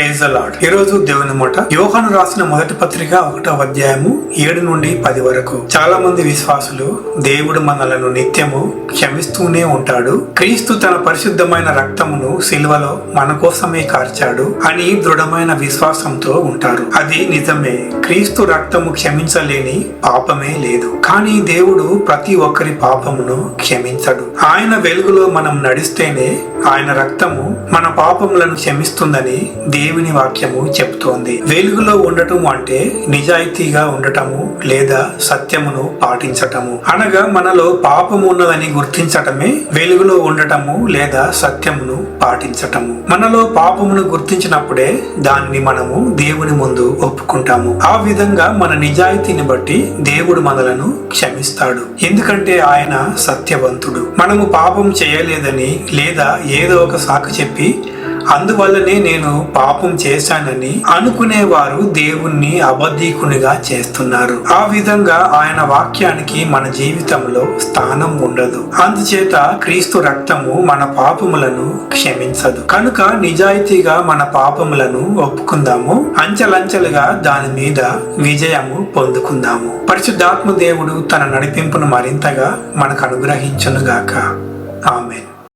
Praise lord ఈ రోజు దేవుని మూట యోహాను రాసిన మొదటి పత్రిక ఒకటో అధ్యాయము ఏడు నుండి పది వరకు. చాలా మంది విశ్వాసులు దేవుడు మనలను నిత్యము క్షమిస్తూనే ఉంటాడు. క్రీస్తు తన పరిశుద్ధమైన రక్తమును సిల్వలో మన కోసమే కార్చాడు అని దృఢమైన విశ్వాసంతో ఉంటారు. అది నిజమే. క్రీస్తు రక్తము క్షమించలేని పాపమే లేదు. కానీ దేవుడు ప్రతి ఒక్కరి పాపమును క్షమించడు. ఆయన వెలుగులో మనం నడిస్తేనే ఆయన రక్తము మన పాపములను క్షమిస్తుందని దేవుని వాక్యము చెప్తోంది. వెలుగులో ఉండటం అంటే నిజాయితీగా ఉండటము లేదా సత్యమును పాటించటము. అనగా మనలో పాపము ఉన్నదని గుర్తించటమే వెలుగులో ఉండటము లేదా సత్యమును పాటించటము. మనలో పాపమును గుర్తించినప్పుడే దానిని మనము దేవుని ముందు ఒప్పుకుంటాము. ఆ విధంగా మన నిజాయితీని బట్టి దేవుడు మనలను క్షమిస్తాడు. ఎందుకంటే ఆయన సత్యవంతుడు. మనము పాపం చేయలేదని లేదా ఏదో ఒక సాకు చెప్పి అందువల్లనే నేను పాపం చేశానని అనుకునేవారు దేవుణ్ణి అబద్ధీకునిగా చేస్తున్నారు. ఆ విధంగా ఆయన వాక్యానికి మన జీవితంలో స్థానం ఉండదు. అందుచేత క్రీస్తు రక్తము మన పాపములను క్షమించదు. కనుక నిజాయితీగా మన పాపములను ఒప్పుకుందాము. అంచెలంచెలుగా దాని మీద విజయము పొందుకుందాము. పరిశుద్ధాత్మ దేవుడు తన నడిపింపును మరింతగా మనకు అనుగ్రహించునుగాక. ఆమెన్.